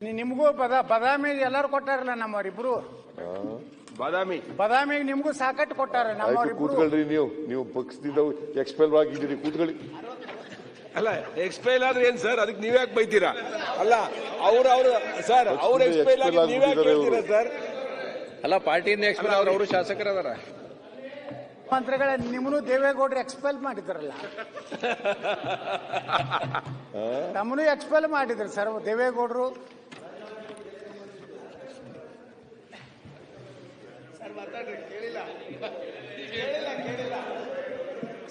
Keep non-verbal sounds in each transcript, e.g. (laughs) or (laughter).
ನಿಮಗೂ ಬದ ಬದಾಮಿ ಎಲ್ಲರೂ ಕೊಟ್ಟಾರಲ್ಲ ನಮ್ಮವರಿಬ್ರು? ಬಾದಾಮಿ. ಬದಾಮಿಗೆ ನಿಮಗೂ ಸಾಕಟ್ಟು ಕೊಟ್ಟಾರ ಆಯ್ತು ಕೂತ್ಕೊಳ್ಳ್ರಿ ಕೂತ್ಕೊಳ್ರಿ ನೀವು. ನೀವು ಪಕ್ಷದಿಂದ ಎಕ್ಸ್ಪೆಲ್ ಆಗಿದ್ದೀರಿ ಕೂತ್ಕೊಳ್ಳಿ. ಅಲ್ಲ ಎಕ್ಸ್ಪೈಲ್ ಆದ್ರೆ ಏನ್ ಸರ್ ಅದಕ್ಕೆ ನೀವ್ ಯಾಕೆ ಬೈತೀರಾ? ಅಲ್ಲ ಅವ್ರ ಅವ್ರ ಸರ್ ಅವ್ರ ಎಕ್ಸ್ಪೈರ್ ಎಕ್ಸ್ಪೈಲ್ ಆಗಿ ನೀವ್ ಯಾಕೆ ಹೇಳ್ತೀರಾ ಸರ್ ಅಲ್ಲ ಪಾರ್ಟಿಯಿಂದ ಎಕ್ಸ್ಪೈರ್ ಅವ್ರ ಅವರು ಶಾಸಕರದಾರ. ಮಂತ್ರಿಗಳ ನಿಮ್ಮನ್ನು ದೇವೇಗೌಡರು ಎಕ್ಸ್ಪೆಲ್ ಮಾಡಿದ್ರಲ್ಲ. (laughs) ನಮ್ಮನ್ನು ಎಕ್ಸ್ಪೆಲ್ ಮಾಡಿದ್ರು ಸರ್ ದೇವೇಗೌಡರು.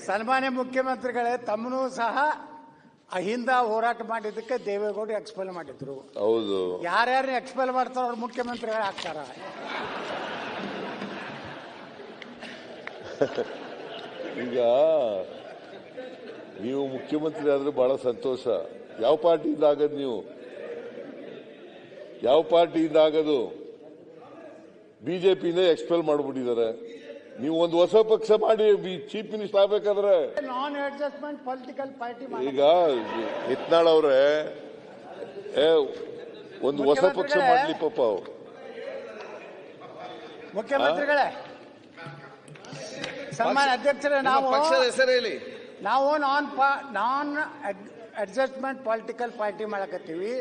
ಸನ್ಮಾನ್ಯ ಮುಖ್ಯಮಂತ್ರಿಗಳೇ ತಮ್ಮನೂ ಸಹ ಅಹಿಂದ ಹೋರಾಟ ಮಾಡಿದ್ದಕ್ಕೆ ದೇವೇಗೌಡ ಎಕ್ಸ್ಪೆಲ್ ಮಾಡಿದ್ರು. ಹೌದು. ಯಾರ್ಯಾರು ಎಕ್ಸ್ಪೆಲ್ ಮಾಡ್ತಾರ ಅವ್ರು ಮುಖ್ಯಮಂತ್ರಿಗಳು ಆಗ್ತಾರ. (laughs) ಈಗ ನೀವು ಮುಖ್ಯಮಂತ್ರಿ ಆದ್ರೆ ಬಹಳ ಸಂತೋಷ. ಯಾವ ಪಾರ್ಟಿಯಿಂದ ಆಗದ್ ನೀವು? ಯಾವ ಪಾರ್ಟಿಯಿಂದ ಆಗದು? ಬಿಜೆಪಿಯಿಂದ ಎಕ್ಸ್ಪೆಲ್ ಮಾಡ್ಬಿಟ್ಟಿದ್ದಾರೆ. ನೀವು ಒಂದು ಹೊಸ ಪಕ್ಷ ಮಾಡಿ ಚೀಫ್ ಮಿನಿಸ್ಟರ್ ಆಗ್ಬೇಕಾದ್ರೆ. ನಾನ್ ಅಡ್ಜಸ್ಟ್ಮೆಂಟ್ ಪೊಲಿಟಿಕಲ್ ಪಾರ್ಟಿ ಈಗ ಹಿತ್ನಾಳ್ ಅವ್ರೆ ಒಂದು ಹೊಸ ಪಕ್ಷ ಮಾಡ್ಲಿ ಪಾಪ ಅವ್ರು. ಮುಖ್ಯಮಂತ್ರಿಗಳೇ. ಸನ್ಮಾನ್ಯ ಅಧ್ಯಕ್ಷರೇ ನಾವು ಪಕ್ಷದ ಹೆಸರು ಹೇಳಿ. ನಾವು non non adjustment political party ಮಾಡಕತ್ತೀವಿ.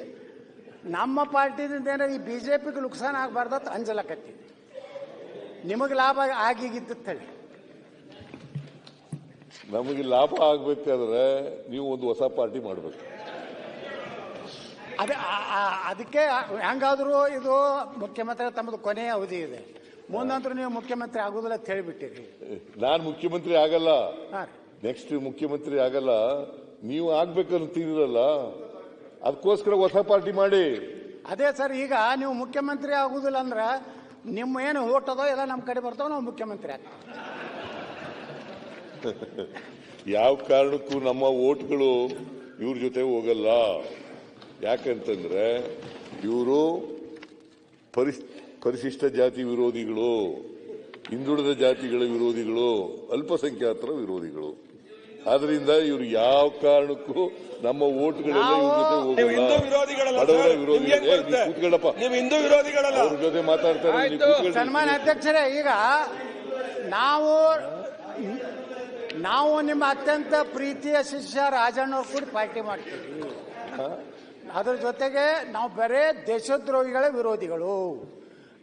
ನಮ್ಮ ಪಾರ್ಟಿದಿಂದ ಏನಾರ ಈ ಬಿಜೆಪಿಗೆ ನುಕ್ಸಾನ್ ಆಗಬಾರ್ದು ಅಂತ ಅಂಜಲಕತ್ತೀವಿ. ನಿಮಗೆ ಲಾಭ ಆಗಿಗಿದ್ದು ಹೇಳಿ ನಮಗೆ ಲಾಭ ಆಗ್ಬೇಕಾದ್ರೆ ನೀವು ಒಂದು ಹೊಸ ಪಾರ್ಟಿ ಮಾಡಬೇಕು. ಅದೇ ಅದಕ್ಕೆ ಹೆಂಗಾದರೂ ಇದು ಮುಖ್ಯಮಂತ್ರಿ ತಮ್ಮದು ಕೊನೆಯ ಅವಧಿ ಇದೆ. ಮುಂದಂತರೂ ನೀವು ಮುಖ್ಯಮಂತ್ರಿ ಆಗುದಿಲ್ಲ ಅಂತ ಹೇಳಿಬಿಟ್ಟಿರಿ. ನಾನು ಮುಖ್ಯಮಂತ್ರಿ ಆಗಲ್ಲ. ಹಾಂ ನೆಕ್ಸ್ಟ್ ಮುಖ್ಯಮಂತ್ರಿ ಆಗಲ್ಲ. ನೀವು ಆಗ್ಬೇಕಂತೀರಲ್ಲ ಅದಕ್ಕೋಸ್ಕರ ಹೊಸ ಪಾರ್ಟಿ ಮಾಡಿ. ಅದೇ ಸರ್ ಈಗ ನೀವು ಮುಖ್ಯಮಂತ್ರಿ ಆಗುದಿಲ್ಲ ಅಂದ್ರೆ ನಿಮ್ಮ ಏನು ಓಟ್ ಅದೋ ಎಲ್ಲ ನಮ್ಮ ಕಡೆ ಬರ್ತಾವ, ನಾವು ಮುಖ್ಯಮಂತ್ರಿ ಆಗ್ತೀವಿ. ಯಾವ ಕಾರಣಕ್ಕೂ ನಮ್ಮ ಓಟ್ಗಳು ಇವ್ರ ಜೊತೆ ಹೋಗಲ್ಲ. ಯಾಕಂತಂದ್ರೆ ಇವರು ಪರಿಸ್ ಪರಿಶಿಷ್ಟ ಜಾತಿ ವಿರೋಧಿಗಳು, ಹಿಂದುಳಿದ ಜಾತಿಗಳ ವಿರೋಧಿಗಳು, ಅಲ್ಪಸಂಖ್ಯಾತರ ವಿರೋಧಿಗಳು. ಆದ್ರಿಂದ ಇವರು ಯಾವ ಕಾರಣಕ್ಕೂ ನಮ್ಮ ಓಟ್ಗಳೆಲ್ಲ ಇವ್ರ ಜೊತೆ ಹೋಗಲ್ಲ ವಿರೋಧಿಗಳಲ್ಲ ಬಡವರ ಸರ್. ವಿರೋಧಿಗಳು. ನಿಮ್ಗೇನ್ ಏ, ಬರುತ್ತೆ? ನೀವು ಕೂತ್ಕೊಳ್ಳಪ್ಪ. ನೀವು ಹಿಂದೂ ವಿರೋಧಿಗಳಲ್ಲ ಅವ್ರ ಜೊತೆ ಮಾತಾಡ್ತಾರೆ ನೀವು ಆಯ್ತು. ಕೂತ್ಕೊಳ್ಳಿ. ಸನ್ಮಾನ್ಯ ಅಧ್ಯಕ್ಷರೇ ಈಗ ನಾವು ನಾವು ನಿಮ್ಮ ಅತ್ಯಂತ ಪ್ರೀತಿಯ ಶಿಷ್ಯ ರಾಜಣ್ಣ ಕೂಡ ಪಾರ್ಟಿ ಮಾಡ್ತೀವಿ ಅದ್ರ ಜೊತೆಗೆ ನಾವು ಬರೇ ದೇಶದ್ರೋಹಿಗಳ ವಿರೋಧಿಗಳು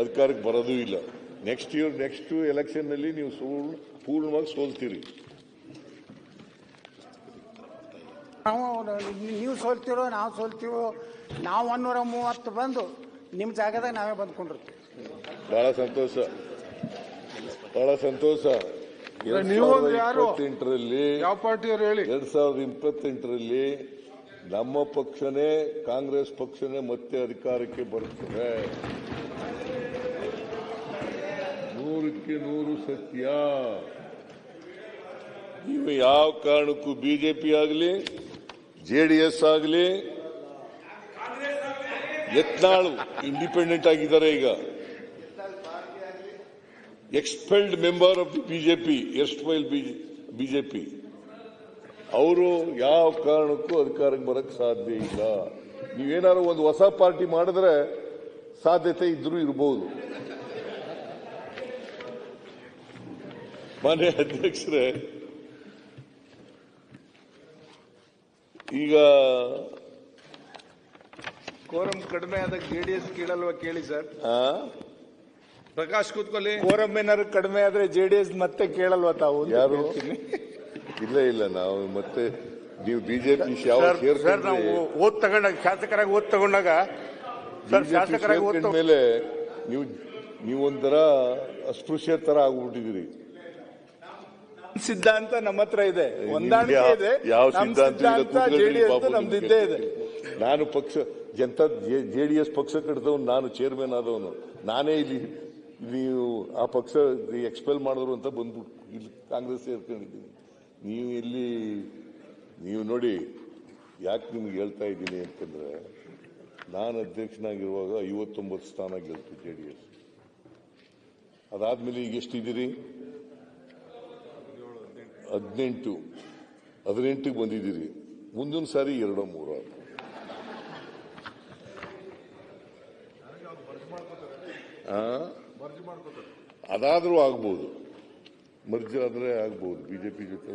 ಅಧಿಕಾರಕ್ಕೆ ಬರೋದೂ ಇಲ್ಲ. ನೆಕ್ಸ್ಟ್ ಇಯರ್ ನೆಕ್ಸ್ಟ್ ಎಲೆಕ್ಷನ್ನಲ್ಲಿ ನೀವು ಸೋಲ್ ಪೂರ್ಣವಾಗಿ ಸೋಲ್ತೀರಿ. ನಾವು ನೀವು ಸೋಲ್ತೀರೋ ನಾವು ಸೋಲ್ತೀವೋ ನಾವು ಒನ್ನೂರ ಮೂವತ್ತು ಬಂದು ನಿಮ್ಮ ಜಾಗದಾಗ ನಾವೇ ಬಂದ್ಕೊಂಡಿರ್ತೀವಿ. ಬಹಳ ಸಂತೋಷ. ಬಹಳ ಸಂತೋಷ. ಎರಡ್ ನೀವು ಸಾವಿರದ ಯಾರು? ಇಪ್ಪತ್ತೆಂಟರಲ್ಲಿ ಯಾವ ಪಾರ್ಟಿಯವರು ಹೇಳಿ? ಎರಡ್ ಸಾವಿರದ ಇಪ್ಪತ್ತೆಂಟರಲ್ಲಿ ನಮ್ಮ ಪಕ್ಷನೇ ಕಾಂಗ್ರೆಸ್ ಪಕ್ಷನೇ ಮತ್ತೆ ಅಧಿಕಾರಕ್ಕೆ ಬರುತ್ತದೆ ನೂರಕ್ಕೆ ನೂರು ಸತ್ಯ. ನೀವು ಯಾವ ಕಾರಣಕ್ಕೂ ಬಿಜೆಪಿ ಆಗಲಿ ಜೆಡಿಎಸ್ ಆಗಲಿ, ಯತ್ನಾಳು ಇಂಡಿಪೆಂಡೆಂಟ್ ಆಗಿದ್ದಾರೆ ಈಗ. Expelled member of the BJP erstwhile BJP ಅವರು ಯಾವ ಕಾರಣಕ್ಕೂ ಅಧಿಕಾರಕ್ಕೆ ಬರಕ್ ಸಾಧ್ಯ ಇಲ್ಲ. ನೀವೇನಾದ್ರು ಒಂದು ಹೊಸ ಪಾರ್ಟಿ ಮಾಡಿದ್ರೆ ಸಾಧ್ಯತೆ ಇದ್ರೂ ಇರಬಹುದು ಮಾನ್ಯ ಅಧ್ಯಕ್ಷರೇ ಈಗ ಕೋರಂ ಕಡಿಮೆ ಆದಾಗ ಜೆಡಿಎಸ್ ಕೇಳಲ್ವಾ ಕೇಳಿ ಸರ್? ಆ, ಪ್ರಕಾಶ್ ಕೂತ್ಕೊಳ್ಳಿ. ಕೋರಂ ಏನಾದ್ರು ಕಡಿಮೆ ಆದ್ರೆ ಜೆಡಿಎಸ್ ಮತ್ತೆ ಕೇಳಲ್ವಾ ತಾವು ಯಾರು. ಇಲ್ಲ ಇಲ್ಲ ನಾವು ಮತ್ತೆ ನೀವು ಬಿಜೆಪಿ ಯಾವ ಸರ್ ಸರ್ ನಾವು ಓದ್ ತಗೊಂಡಾಗ ಶಾಸಕರಾಗಿ ಓದ್ ತಗೊಂಡಾಗ ಸರ್ ಶಾಸಕರಾಗಿ ಮೇಲೆ ನೀವು ನೀವೊಂಥರ ಅಸ್ಪೃಶ್ಯ ತರ ಆಗ್ಬಿಟ್ಟಿದ್ದೀರಿ. ಸಿದ್ಧಾಂತ ನಮ್ಮ ಹತ್ರ ಇದೆ. ಹೊಂದಾಣಿಕೆ ಇದೆ. ಯಾವ ಸಿದ್ಧಾಂತ ಇಲ್ಲ, ಜೆಡಿಎಸ್ ಬಾಬು, ನಮ್ದು ಇದ್ದೇ ಇದೆ. ನಾನು ಪಕ್ಷ ಜನತಾ ಜೆ ಡಿ ಎಸ್ ಪಕ್ಷ ಕಟ್ಟಿದವನು ನಾನು ಚೇರ್ಮನ್ ಆದವನು. ನಾನೇ ಇಲ್ಲಿ ನೀವು ಆ ಪಕ್ಷ ಎಕ್ಸ್ಪೆಲ್ ಮಾಡಿದ್ರು ಅಂತ ಬಂದ್ಬಿಟ್ಟು ಇಲ್ಲಿ ಕಾಂಗ್ರೆಸ್ ಸೇರ್ಕೊಂಡಿದ್ದೀನಿ. ನೀವು ಇಲ್ಲಿ ನೀವು ನೋಡಿ ಯಾಕೆ ನಿಮ್ಗೆ ಹೇಳ್ತಾ ಇದ್ದೀನಿ ಅಂತಂದ್ರೆ ನಾನು ಅಧ್ಯಕ್ಷನಾಗಿರುವಾಗ ಐವತ್ತೊಂಬತ್ತು ಸ್ಥಾನ ಗೆಲ್ತು ಜೆ ಡಿ ಎಸ್ ಅದಾದ್ಮೇಲೆ ಈಗ ಎಷ್ಟಿದ್ದೀರಿ ಹದಿನೆಂಟು, ಹದಿನೆಂಟಿಗೆ ಬಂದಿದ್ದೀರಿ. ಮುಂದಿನ ಸಾರಿ ಎರಡೋ ಮೂರ. ಅದಾದರೂ ಆಗ್ಬೋದು. ಮರ್ಜ್ ಆದರೆ ಆಗ್ಬೋದು. ಬಿಜೆಪಿ ಜೊತೆ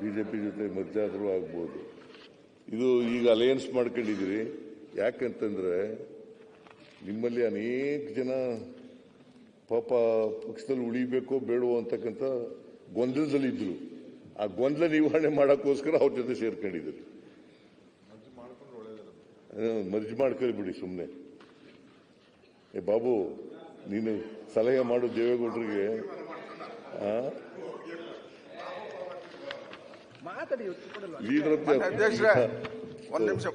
ಬಿಜೆಪಿ ಜೊತೆ ಮರ್ಜ್ ಆದರೂ ಆಗ್ಬೋದು. ಇದು ಈಗ ಅಲಯನ್ಸ್ ಮಾಡ್ಕೊಂಡಿದ್ದೀರಿ. ಯಾಕಂತಂದ್ರೆ ನಿಮ್ಮಲ್ಲಿ ಅನೇಕ ಜನ ಪಾಪ ಪಕ್ಷದಲ್ಲಿ ಉಳಿಬೇಕೋ ಬೇಡವೋ ಅಂತಕ್ಕಂಥ ಗೊಂದಲದಲ್ಲಿ ಇದ್ರು. ಆ ಗೊಂದಲ ನಿವಾರಣೆ ಮಾಡೋಕ್ಕೋಸ್ಕರ ಅವ್ರ ಜೊತೆ ಸೇರ್ಕೊಂಡಿದ್ರು ಮರ್ಜ್ ಮಾಡ್ಕೊಳ್ಳಿ ಬಿಡಿ ಸುಮ್ಮನೆ ಏ ಬಾಬು ನೀನು ಸಲಹೆ ಮಾಡು ದೇವೇಗೌಡರಿಗೆ. ಒಂದ್ ನಿಮಿಷ.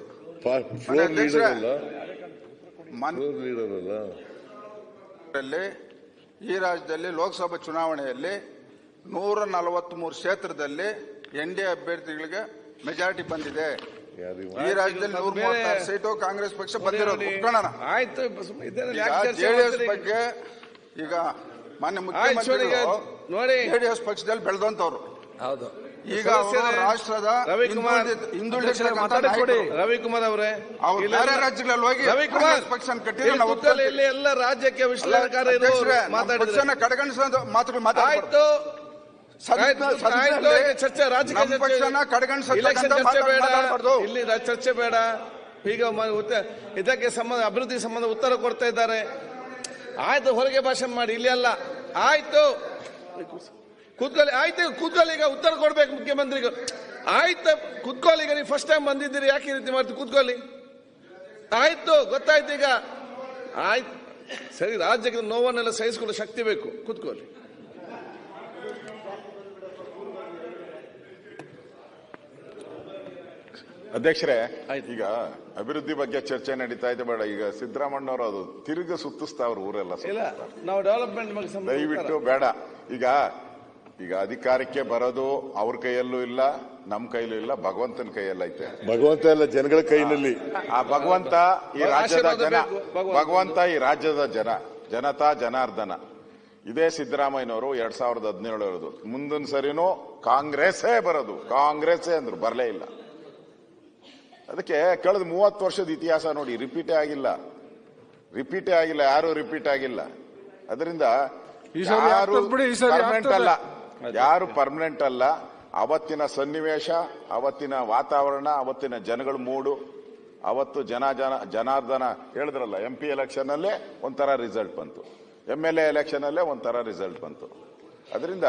ಈ ರಾಜ್ಯದಲ್ಲಿ ಲೋಕಸಭಾ ಚುನಾವಣೆಯಲ್ಲಿ ನೂರ ನಲವತ್ಮೂರು ಕ್ಷೇತ್ರದಲ್ಲಿ ಎನ್ ಡಿ ಅಭ್ಯರ್ಥಿಗಳಿಗೆ ಮೆಜಾರಿಟಿ ಬಂದಿದೆ. ಈ ರಾಜ್ಯದಲ್ಲಿ ನೂರ ಮೂವತ್ತಾರು ಸೀಟು ಕಾಂಗ್ರೆಸ್ ಪಕ್ಷ ಬಂದಿರೋದು. ಉತ್ಕಣನ ಆಯ್ತು ಜೆಡಿಎಸ್ ಬಗ್ಗೆ ಈಗ ಮಾನ್ಯ ಮುಖ್ಯಮಂತ್ರಿ ಮುಖ್ಯಮಂತ್ರಿಗಳು ನೋಡಿ. ಜೆಡಿಎಸ್ ಪಕ್ಷದಲ್ಲಿ ಬೆಳೆದಂತವ್ರು ಹೌದು. ಈಗ ರಾಷ್ಟ್ರದ ರವಿಕುಮಾರ್ ನಾಯಕರು. ರವಿಕುಮಾರ್ ಅವರೇ. ಬೇರೆ ರಾಜ್ಯಗಳಲ್ಲಿ ಹೋಗಿ ರವಿಕುಮಾರ್ ಪಕ್ಷ ಕಟ್ಟಿದ್ರೆ ಎಲ್ಲ ರಾಜ್ಯಕ್ಕೆ ವಿಶ್ಲೇಷಣೆ ವಿಶ್ಲೇಷಣಕಾರ ಅಧ್ಯಕ್ಷರೇ, ನಮ್ಮ ಮಾತಾಡಿದ್ರೆ. ಪಕ್ಷನ ಕಡೆಗಣಿಸೋ ಮಾತುಗಳು ಮಾತಾಡ್ಬಾರ್ದು. ಚರ್ಚೆ ರಾಜಕೀಯ ಇಲ್ಲಿ ಚರ್ಚೆ ಬೇಡ. ಈಗ ಇದಕ್ಕೆ ಸಂಬಂಧ ಅಭಿವೃದ್ಧಿ ಸಂಬಂಧ ಉತ್ತರ ಕೊಡ್ತಾ ಇದ್ದಾರೆ. ಆಯ್ತು ಹೊರಗೆ ಭಾಷಣ ಮಾಡಿ. ಇಲ್ಲಿ ಅಲ್ಲ. ಆಯ್ತು. ಕೂತ್ಕೊಳ್ಳಿ ಆಯ್ತು ಕೂತ್ಕೊಳ್ಳಿ ಈಗ ಉತ್ತರ ಕೊಡ್ಬೇಕು ಮುಖ್ಯಮಂತ್ರಿಗಳು. ಆಯ್ತು ಕೂತ್ಕೊಳ್ಳಿ ಈಗ ನೀವು ಫಸ್ಟ್ ಟೈಮ್ ಬಂದಿದ್ದೀರಿ. ಯಾಕೆ ಈ ರೀತಿ ಮಾಡ್ತೀವಿ ಕೂತ್ಕೊಳ್ಳಿ. ಆಯ್ತು ಗೊತ್ತಾಯ್ತು ಈಗ. ಆಯ್ತು. ಸರಿ ರಾಜ್ಯಕ್ಕೆ ನೋವನ್ನೆಲ್ಲ ಸಹಿಸಿಕೊಳ್ಳೋ ಶಕ್ತಿ ಬೇಕು. ಕೂತ್ಕೊಳ್ಳಿ. ಅಧ್ಯಕ್ಷರೇ ಈಗ ಅಭಿವೃದ್ಧಿ ಬಗ್ಗೆ ಚರ್ಚೆ ನಡೀತಾ ಇದೆ ಬೇಡ ಈಗ ಸಿದ್ದರಾಮಣ್ಣವರು ಅದು ತಿರುಗ ಸುತ್ತಿಸ್ತಾವ್ರ ಊರೆಲ್ಲ ಇಲ್ಲ. ನಾವು ಡೆವಲಪ್ಮೆಂಟ್ ಬಗ್ಗೆ ಸಂಬಂಧ ದಯವಿಟ್ಟು ಬೇಡ. ಈಗ ಈಗ ಅಧಿಕಾರಕ್ಕೆ ಬರೋದು ಅವ್ರ ಕೈಯಲ್ಲೂ ಇಲ್ಲ ನಮ್ ಕೈಲೂ ಇಲ್ಲ ಭಗವಂತನ ಕೈಯಲ್ಲ ಐತೆ. ಭಗವಂತ ಎಲ್ಲ ಜನಗಳ ಕೈನಲ್ಲಿ ಆ ಭಗವಂತ ಈ ರಾಜ್ಯದ ಜನ. ಭಗವಂತ ಈ ರಾಜ್ಯದ ಜನ ಜನತಾ ಜನಾರ್ದನ. ಇದೇ ಸಿದ್ದರಾಮಯ್ಯನವರು ಎರಡ್ ಸಾವಿರದ ಹದಿನೇಳರದು. ಮುಂದಿನ ಸರಿನೂ ಕಾಂಗ್ರೆಸ್ಸೇ ಬರೋದು. ಕಾಂಗ್ರೆಸ್ಸೇ ಅಂದ್ರು ಬರಲೇ ಇಲ್ಲ. ಅದಕ್ಕೆ ಕಳೆದ ಮೂವತ್ತು ವರ್ಷದ ಇತಿಹಾಸ ನೋಡಿ ರಿಪೀಟೇ ಆಗಿಲ್ಲ. ರಿಪೀಟೇ ಆಗಿಲ್ಲ ಯಾರು ರಿಪೀಟ್ ಆಗಿಲ್ಲ. ಅದರಿಂದ ಯಾರು ಪರ್ಮನೆಂಟ್ ಅಲ್ಲ. ಯಾರು ಪರ್ಮನೆಂಟ್ ಅಲ್ಲ. ಅವತ್ತಿನ ಸನ್ನಿವೇಶ ಅವತ್ತಿನ ವಾತಾವರಣ ಅವತ್ತಿನ ಜನಗಳ ಮೂಡು ಅವತ್ತು ಜನ ಜನ ಜನಾರ್ದನ ಹೇಳಿದ್ರಲ್ಲ ಎಂ ಪಿ ಎಲೆಕ್ಷನ್ ಅಲ್ಲೇ ಒಂಥರ ರಿಸಲ್ಟ್ ಬಂತು. ಎಂ ಎಲ್ ಎ ಎಲೆಕ್ಷನ್ ಅಲ್ಲೇ ಒಂಥರ ರಿಸಲ್ಟ್ ಬಂತು. ಅದರಿಂದ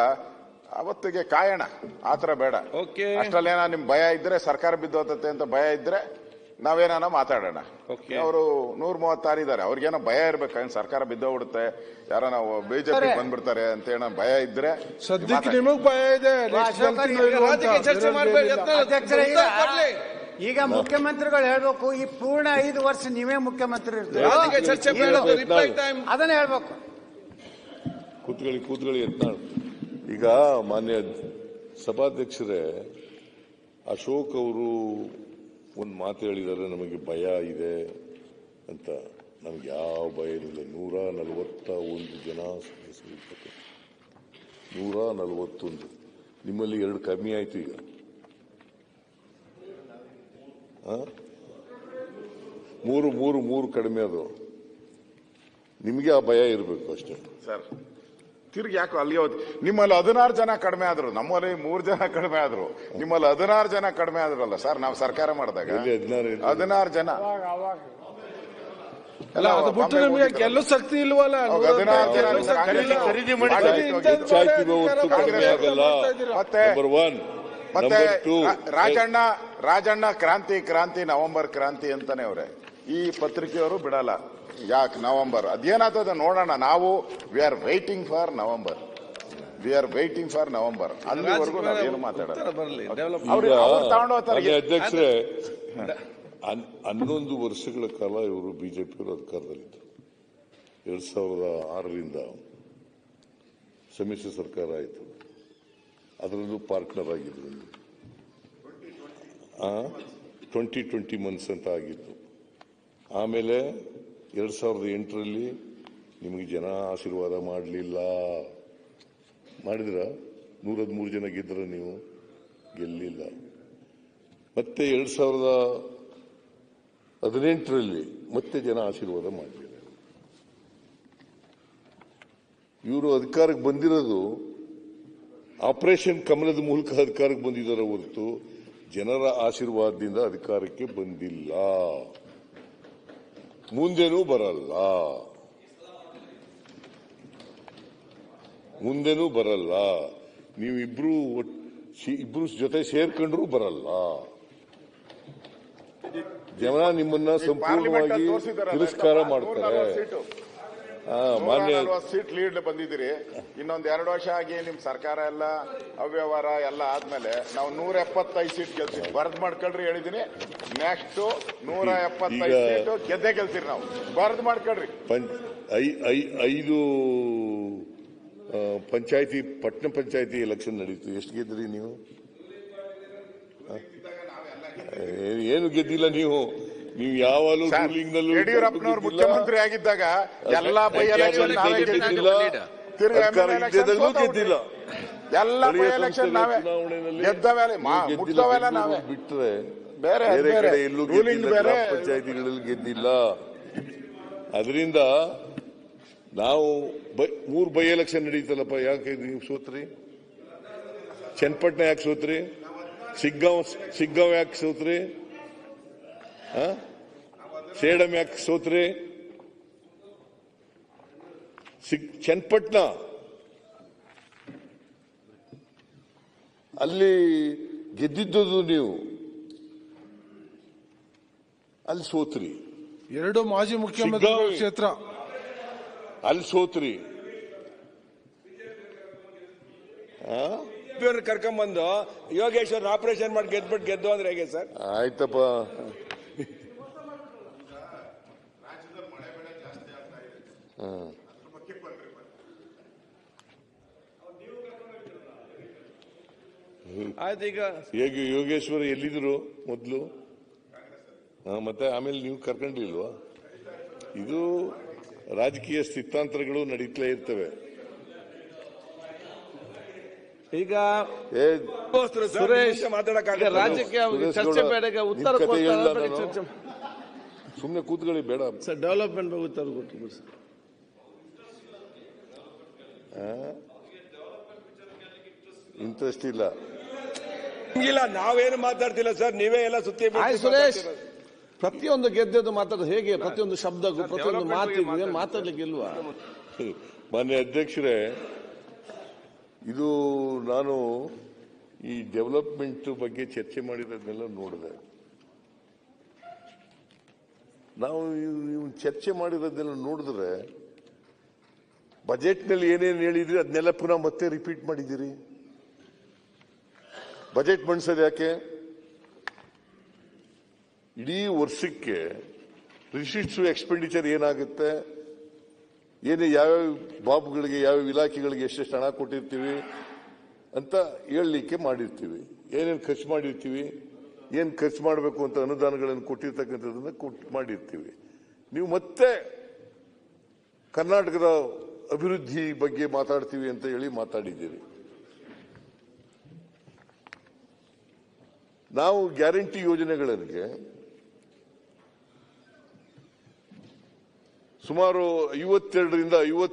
ಅವತ್ತಿಗೆ ಕಾಯೋಣ. ಆತರ ಬೇಡ. ಓಕೆ. ಅಷ್ಟ್ರಲ್ಲೇನ ನಿಮ್ ಭಯ ಇದ್ರೆ ಸರ್ಕಾರ ಬಿದ್ದೋತತೆ ಅಂತ ಭಯ ಇದ್ರೆ ನಾವೇನಾನ ಮಾತಾಡೋಣ. ಓಕೆ. ಅವರು ನೂರ ಮೂವತ್ತಾರು ಇದಾರೆ. ಅವ್ರಿಗೇನೋ ಭಯ ಇರ್ಬೇಕು. ಸರ್ಕಾರ ಬಿದ್ದೋಗ್ಬಿಡುತ್ತೆ ಯಾರೋ ನಾವು ಬಿಜೆಪಿ. ಬಂದ್ಬಿಡ್ತಾರೆ ಅಂತ ಏನೋ ಭಯ ಇದ್ರೆ ಸದ್ಯಕ್ಕೆ. ನಿಮಗ್ ಭಯ ಇದೆ. ಚರ್ಚೆ ಈಗ ಮುಖ್ಯಮಂತ್ರಿಗಳು ಹೇಳ್ಬೇಕು ಈ ಪೂರ್ಣ ಐದು ವರ್ಷ ನೀವೇ ಮುಖ್ಯಮಂತ್ರಿ ಇರ್ತೀರಿ. ಟೈಮ್ ಅದನ್ನ ಹೇಳ್ಬೇಕು. ಕೂತ್ಕೊಳ್ಳಿ ಕೂತ್ಕೊಳ್ಳಿ ಈಗ ಮಾನ್ಯ ಸಭಾಧ್ಯಕ್ಷರೇ, ಅಶೋಕ್ ಅವರು ಒಂದು ಮಾತು ಹೇಳಿದ್ದಾರೆ ನಮಗೆ ಭಯ ಇದೆ ಅಂತ. ನಮ್ಗೆ ಯಾವ ಭಯ ಇಲ್ಲ ನೂರ ನಲವತ್ತ ಒಂದು ಜನ. ನೂರ ನಲವತ್ತೊಂದು. ನಿಮ್ಮಲ್ಲಿ ಎರಡು ಕಮ್ಮಿ ಆಯ್ತು ಈಗ? ಮೂರು ಮೂರು ಮೂರು ಕಡಿಮೆ ಅದು. ನಿಮಗೆ ಆ ಭಯ ಇರಬೇಕು ಅಷ್ಟೇ. ಸರ್ ತಿರ್ಗಿ ಯಾಕೋ ಅಲ್ಲಿ ಹೋದ್ ನಿಮ್ಮಲ್ಲಿ ಹದಿನಾರು ಜನ ಕಡಿಮೆ ಆದ್ರು ನಮ್ಮಲ್ಲಿ ಮೂರ್ ಜನ ಕಡಿಮೆ ಆದ್ರು. ನಿಮ್ಮಲ್ಲಿ ಹದಿನಾರು ಜನ ಕಡಿಮೆ ಆದ್ರಲ್ಲ ಸರ್ ನಾವು ಸರ್ಕಾರ ಮಾಡಿದಾಗ. ಹದಿನಾರು ಜನ. ಶಕ್ತಿ ಇಲ್ವಲ್ಲ. ಖರೀದಿ ಮತ್ತೆ ಮತ್ತೆ ರಾಜಣ್ಣ ರಾಜಣ್ಣ ಕ್ರಾಂತಿ ಕ್ರಾಂತಿ ನವೆಂಬರ್ ಕ್ರಾಂತಿ ಅಂತಾನೆ ಅವ್ರೆ. ಈ ಪತ್ರಿಕೆಯವರು ಬಿಡಲ್ಲ. ಯಾಕೆ ನವೆಂಬರ್? ಅದೇನಾಗ್ತದೆ ನೋಡೋಣ. ನಾವು we are waiting for November. We are waiting for November. ಅಲ್ಲಿವರೆಗೂ ನಾವೇನು ಮಾತಾಡೋದು ಅಧ್ಯಕ್ಷರೇ ಹನ್- ಹನ್ನೊಂದು ವರ್ಷಗಳ ಕಾಲ ಇವರು ಬಿಜೆಪಿ ಅಧಿಕಾರದಲ್ಲಿದ್ದರು. ಎರಡ್ ಸಾವಿರದ ಆರರಿಂದ ಸಮ್ಮಿಶ್ರ ಸರ್ಕಾರ ಆಯಿತು. ಅದರಲ್ಲೂ ಪಾರ್ಟ್ನರ್ ಆಗಿದ್ರು. ಟ್ವೆಂಟಿ ಟ್ವೆಂಟಿ ಮಂತ್ಸ್ ಅಂತ ಆಗಿತ್ತು. ಆಮೇಲೆ ಎರಡ್ ಸಾವಿರದ ಎಂಟರಲ್ಲಿ ನಿಮಗೆ ಜನ ಆಶೀರ್ವಾದ ಮಾಡಲಿಲ್ಲ. ಮಾಡಿದ್ರ? ನೂರ ಹದಿಮೂರು ಜನ ಗೆದ್ರ ನೀವು ಗೆಲ್ಲಿಲ್ಲ. ಮತ್ತೆ ಎರಡು ಸಾವಿರದ ಹದಿನೆಂಟರಲ್ಲಿ ಮತ್ತೆ ಜನ ಆಶೀರ್ವಾದ ಮಾಡಲಿಲ್ಲ. ಇವರು ಅಧಿಕಾರಕ್ಕೆ ಬಂದಿರೋದು ಆಪರೇಷನ್ ಕಮಲದ ಮೂಲಕ ಅಧಿಕಾರಕ್ಕೆ ಬಂದಿದ್ದಾರೆ ಹೊರತು ಜನರ ಆಶೀರ್ವಾದದಿಂದ ಅಧಿಕಾರಕ್ಕೆ ಬಂದಿಲ್ಲ. ಮುಂದೆನೂ ಬರಲ್ಲ. ಮುಂದೆನೂ ಬರಲ್ಲ. ನೀವು ಇಬ್ರು ಇಬ್ರು ಜೊತೆ ಸೇರ್ಕೊಂಡ್ರು ಬರಲ್ಲ. ಜನ ನಿಮ್ಮನ್ನ ಸಂಪೂರ್ಣವಾಗಿ ತಿರಸ್ಕಾರ ಮಾಡ್ತಾರೆ. ಸೀಟ್ ಲೀಡ್ ಬಂದಿದ್ದೀರಿ. ಇನ್ನೊಂದ್ ಎರಡು ವರ್ಷ ಆಗಿ ನಿಮ್ ಸರ್ಕಾರ ಎಲ್ಲ ಅವ್ಯವಹಾರ ಎಲ್ಲ ಆದ್ಮೇಲೆ ನಾವು ನೂರ ಎಪ್ಪತ್ತೈದು ಸೀಟ್ ಗೆಲ್ತೀವಿ. ಬರ್ದ್ ಮಾಡ್ಕೊಳ್ರಿ ಹೇಳಿದೀನಿ. ನೆಕ್ಸ್ಟ್ ನೂರ ಎಪ್ಪತ್ತೈದು ಸೀಟ್ ಗೆದ್ದೆ ಗೆಲ್ತೀರಿ ನಾವು. ಬರ್ದ್ ಮಾಡ್ಕೊಳ್ರಿ. ಪಂಚ್ ಐ- ಐ- ಐದು ಪಂಚಾಯತಿ ಪಟ್ಟಣ ಪಂಚಾಯತಿ ಎಲೆಕ್ಷನ್ ನಡೀತು. ಎಷ್ಟು ಗೆದ್ರಿ ನೀವು? ಏನು ಗೆದ್ದಿಲ್ಲ ನೀವು? ನೀವು ನಲ್ಲಿ ಯಡಿಯೂರಪ್ಪನವ್ರು ಮುಖ್ಯಮಂತ್ರಿ ಆಗಿದ್ದಾಗ ಎಲ್ಲಾ ಬೈ ಎಲೆಕ್ಷನ್ ನಾವೇ ಗೆದ್ದಿಲ್ಲ. ಎಲ್ಲ ಬೈ ಎಲೆಕ್ಷನ್ ನಾವೇ ಗೆದ್ದವೆಲ್ಲ ಮುಟ್ಟವೆಲ್ಲ ನಾವೇ ಬಿಟ್ರೆ ಬೇರೆ. ಕಡೆ ಎಲ್ಲೂ ರೂಲಿಂಗ್ ಬೇರೆ. ಪಂಚಾಯತಿಗಳಲ್ಲಿ ಗೆದ್ದಿಲ್ಲ. ಅದರಿಂದ ನಾವು ಬೈ- ಮೂರ್ ಬೈ ಎಲೆಕ್ಷನ್ ನಡೀತಲ್ಲಪ್ಪ ಯಾಕೆ ನೀವು ಸೋತ್ರಿ? ಚನ್ನಪಟ್ಟಣ ಯಾಕೆ ಸೋತ್ರಿ? ಸಿಗ್ಗಾಂವ್ ಸಿಗ್ಗಾಂವ್ ಯಾಕೆ ಸೋತ್ರಿ? ಆ? ಸೇಡಂ ಯಾಕೆ ಸೋತ್ರಿ? ಸಿಕ್ ಚನ್ನಪಟ್ಟಣ ಅಲ್ಲಿ ಗೆದ್ದಿದ್ದದು ನೀವು. ಅಲ್ಲಿ ಸೋತ್ರಿ. ಎರಡು ಮಾಜಿ ಮುಖ್ಯಮಂತ್ರಿ. ಕ್ಷೇತ್ರ. ಅಲ್ಲಿ ಸೋತ್ರಿ. ಕರ್ಕೊಂಬಂದು ಯೋಗೇಶ್ವರ್ ಆಪರೇಷನ್ ಮಾಡಿ ಗೆದ್ಬಿಟ್ಟು ಗೆದ್ದು ಅಂದ್ರೆ ಹೇಗೆ ಸರ್? ಆಯ್ತಪ್ಪ. ಆಯ್ತು ಈಗ ಹೇಗೆ ಯೋಗೇಶ್ವರ ಎಲ್ಲಿದ್ರು ಮೊದಲು? ಮತ್ತೆ ಆಮೇಲೆ ನೀವು ಕರ್ಕೊಂಡಿಲ್ವಾ? ಇದು ರಾಜಕೀಯ ಸ್ಥಿತಾಂತರಗಳು ನಡೀತಲೇ ಇರ್ತವೆ. ಈಗ ಸುರೇಶ್ ಮಾತಾಡಕ್ಕಾಗ ರಾಜಕೀಯ ಚರ್ಚೆ ಬೇಡ ಉತ್ತರ ಸುಮ್ಮನೆ ಕೂತ್ಕೊಳ್ಳಿ ಬೇಡ. ಸರ್ ಡೆವಲಪ್ಮೆಂಟ್ ಬಗ್ಗೆ ಉತ್ತರ ಕೊಟ್ಟು ಸರ್. ಇಂಟ್ರೆಸ್ಟ್ ಇಲ್ಲ. ಇಲ್ಲ ನಾವೇನು ಮಾತಾಡ್ತಿಲ್ಲ ಸರ್ ನೀವೇ ಎಲ್ಲ ಸುತ್ತಿ ಸುರೇಶ್. ಪ್ರತಿಯೊಂದು ಗೆದ್ದದ್ದು ಮಾತಾಡೋದು ಹೇಗೆ? ಪ್ರತಿಯೊಂದು ಶಬ್ದಕ್ಕೂ ಪ್ರತಿಯೊಂದು ಮಾತಿಗೂ ಏನ್ ಮಾತಾಡ್ಲಿಕ್ಕೆ ಇಲ್ವಾ ಮಾನ್ಯ ಅಧ್ಯಕ್ಷರೇ ಇದು ನಾನು ಈ ಡೆವಲಪ್ಮೆಂಟ್ ಬಗ್ಗೆ ಚರ್ಚೆ ಮಾಡಿರೋದನ್ನೆಲ್ಲ ನೋಡಿದೆ. ನಾವು ಚರ್ಚೆ ಮಾಡಿರೋದನ್ನೆಲ್ಲ ನೋಡಿದ್ರೆ ಬಜೆಟ್ನಲ್ಲಿ ಏನೇನು ಹೇಳಿದ್ರಿ, ಅದನ್ನೆಲ್ಲ ಪುನಃ ಮತ್ತೆ ರಿಪೀಟ್ ಮಾಡಿದ್ದೀರಿ? ಬಜೆಟ್ ಮಂಡಿಸೋದು ಯಾಕೆ? ಇಡೀ ವರ್ಷಕ್ಕೆ ರಿಸಿಟ್ಸ್ ಎಕ್ಸ್ಪೆಂಡಿಚರ್ ಏನಾಗುತ್ತೆ? ಏನು ಯಾವ್ಯಾವ ಬಾಬುಗಳಿಗೆ, ಯಾವ್ಯಾವ ಇಲಾಖೆಗಳಿಗೆ ಎಷ್ಟೆಷ್ಟು ಹಣ ಕೊಟ್ಟಿರ್ತೀವಿ ಅಂತ ಹೇಳಲಿಕ್ಕೆ ಮಾಡಿರ್ತೀವಿ. ಏನೇನು ಖರ್ಚು ಮಾಡಿರ್ತೀವಿ, ಏನು ಖರ್ಚು ಮಾಡಬೇಕು ಅಂತ ಅನುದಾನಗಳನ್ನು ಕೊಟ್ಟಿರ್ತಕ್ಕಂಥದ್ದನ್ನ ಕೊಟ್ಟು ಮಾಡಿರ್ತೀವಿ. ನೀವು ಮತ್ತೆ ಕರ್ನಾಟಕದ ಅಭಿವೃದ್ಧಿ ಬಗ್ಗೆ ಮಾತಾಡ್ತೀವಿ ಅಂತ ಹೇಳಿ ಮಾತಾಡಿದ್ದೀರಿ. ನಾವು ಗ್ಯಾರಂಟಿ ಯೋಜನೆಗಳಿಗೆ ಸುಮಾರು ಐವತ್ತೆರಡರಿಂದ ಐವತ್ತು